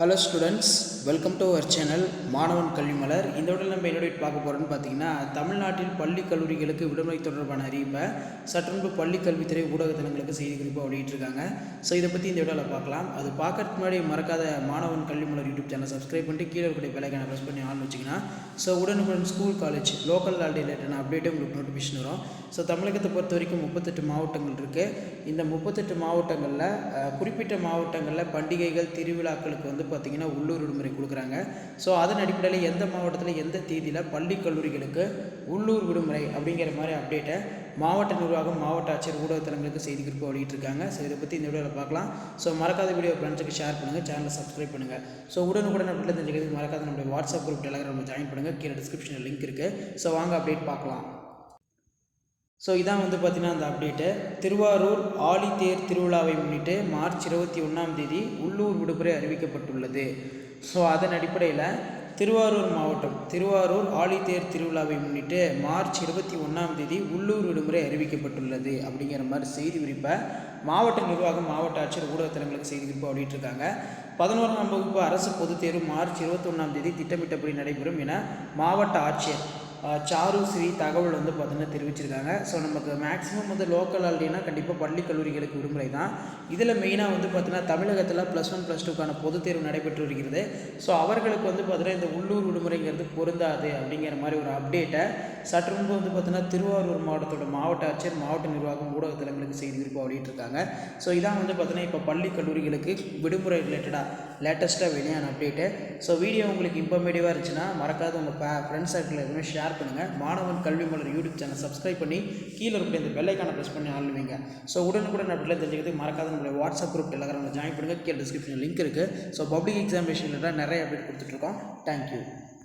Hello students welcome to our channel மாணவன் கல்விமலர் இந்த விட நம்ம என்னோட பார்க்க போகிறோம்னு பார்த்தீங்கன்னா தமிழ்நாட்டில் பள்ளி கல்லூரிகளுக்கு விடுமுறை தொடர்பான அறிவிப்பை சற்றுமுன்பு பள்ளி கல்வித்துறை ஊடகத்தலங்களுக்கு செய்தி குறிப்பாக வெளியிட்டிருக்காங்க ஸோ இதை பற்றி இந்த விடலில் பார்க்கலாம். அது பார்க்கறதுக்கு முன்னாடி மறக்காத மாணவன் கல்விமலர் யூடியூப் சேனல் சப்ஸ்கிரைப் பண்ணிட்டு கீழே இருக்கக்கூடிய பெலைக்கான ப்ரெஸ் பண்ணி ஆன் வச்சிங்கன்னா ஸோ உடனுக்குடன் ஸ்கூல் காலேஜ் லோக்கல் ரிலேட்டடான அப்டேட்டும் உங்களுக்கு நோட்டிஃபிகேஷன் வரும். ஸோ தமிழகத்தை பொறுத்த வரைக்கும் முப்பத்தெட்டு மாவட்டங்கள் இருக்குது இந்த முப்பத்தெட்டு மாவட்டங்களில் குறிப்பிட்ட மாவட்டங்களில் பண்டிகைகள் திருவிழாக்களுக்கு வந்து பார்த்திங்கன்னா உள்ளூர் விடுமுறை கொடுக்குறாங்க. ஸோ அதன் அடிப்படையில் எந்த மாவட்டத்தில் எந்த தேதியில் பள்ளி கல்லூரிகளுக்கு உள்ளூர் விடுமுறை அப்படிங்கிற மாதிரி அப்டேட்டை மாவட்ட நிர்வாகம் மாவட்ட ஆட்சியர் ஊடகத்தலங்களுக்கு செய்தி குறிப்பு வெளியிட்டிருக்காங்க. ஸோ இதை பற்றி இந்த வீடியோவில் பார்க்கலாம். ஸோ மறக்காத வீடியோ ஃப்ரெண்ட்ஸுக்கு ஷேர் பண்ணுங்கள் சேனலை சப்ஸ்கிரைப் பண்ணுங்கள் ஸோ உடனுக்குடன் அப்டேட் தெரிஞ்சுக்கிறது மறக்காத நம்மளுடைய வாட்ஸ்அப் குரூப் டெலகிராமில் ஜாயின் பண்ணுங்கள் கீழே டிஸ்கிரிப்ஷனில் லிங்க் இருக்குது ஸோ வாங்க அப்டேட் பார்க்கலாம். ஸோ இதான் வந்து பார்த்திங்கன்னா அந்த அப்டேட்டு திருவாரூர் ஆழித்தேர் திருவிழாவை முன்னிட்டு மார்ச் இருபத்தி ஒன்றாம் தேதி உள்ளூர் விடுமுறை அறிவிக்கப்பட்டுள்ளது. ஸோ அதன் அடிப்படையில் திருவாரூர் மாவட்டம் திருவாரூர் ஆழித்தேர் திருவிழாவை முன்னிட்டு மார்ச் இருபத்தி ஒன்றாம் தேதி உள்ளூர் விடுமுறை அறிவிக்கப்பட்டுள்ளது அப்படிங்கிற மாதிரி செய்தி குறிப்பை மாவட்ட நிர்வாகம் மாவட்ட ஆட்சியர் ஊடகத்தலங்களுக்கு செய்தி குறிப்பு வெளியிட்டிருக்காங்க. பதினோராம் வகுப்பு அரசு பொதுத் தேர்வு மார்ச் இருபத்தொன்னாம் தேதி திட்டமிட்டபடி நடைபெறும் என மாவட்ட ஆட்சியர் சாரு ஸ்ரீ தகவல் வந்து பார்த்தீங்கன்னா தெரிவிச்சிருக்காங்க. ஸோ நமக்கு மேக்ஸிமம் வந்து லோக்கல் ஆல்ரெடினா கண்டிப்பாக பள்ளி கல்லூரிகளுக்கு விடுமுறை தான். இதில் மெயினாக வந்து பார்த்தீங்கன்னா தமிழகத்தில் ப்ளஸ் ஒன் ப்ளஸ் டூக்கான பொதுத் தேர்வு நடைபெற்று வருகிறது. ஸோ அவர்களுக்கு வந்து பார்த்தீங்கன்னா இந்த உள்ளூர் விடுமுறைங்கிறது பொருந்தாது அப்படிங்கிற மாதிரி ஒரு அப்டேட்டை சற்று முன்பு வந்து பார்த்தீங்கன்னா திருவாரூர் மாவட்டத்தோட மாவட்ட ஆட்சியர் மாவட்ட நிர்வாகம் ஊடகத்தில் எங்களுக்கு செய்தி குறிப்பாக வெளியிட்டிருக்காங்க ஸோ இதான் வந்து பார்த்தீங்கன்னா இப்போ பள்ளி கல்லூரிகளுக்கு விடுமுறை ரிலேட்டடாக லேட்டஸ்ட்டாக வெளியான அப்டேட்டு ஸோ வீடியோ உங்களுக்கு இன்ஃபர்மேட்டிவாக இருந்துச்சுன்னா மறக்காத உங்கள் ஃப்ரெண்ட்ஸ் சர்க்கிள் எதுவுமே ஷேர் பண்ணுங்கள் மாணவன் கல்வி மலர் யூடியூப் சேனல் சப்ஸ்கிரைப் பண்ணி கீழே இருக்கக்கூடிய இந்த பெல்லைக்கான ப்ரெஸ் பண்ணி ஆளுவீங்க ஸோ உடனுக்குடன் அப்படிலாம் தெரிஞ்சுக்கிறதுக்கு மறக்காத நம்மளுடைய வாட்ஸ்அப் குரூப் டெலகிராமில் ஜாயின் பண்ணுங்கள் கீழே டிஸ்கிரிப்ஷனில் லிங்க் இருக்குது ஸோ பப்ளிக் எக்ஸாமினேஷன் நிறைய அப்டேட் கொடுத்துட்ருக்கோம் தேங்க்யூ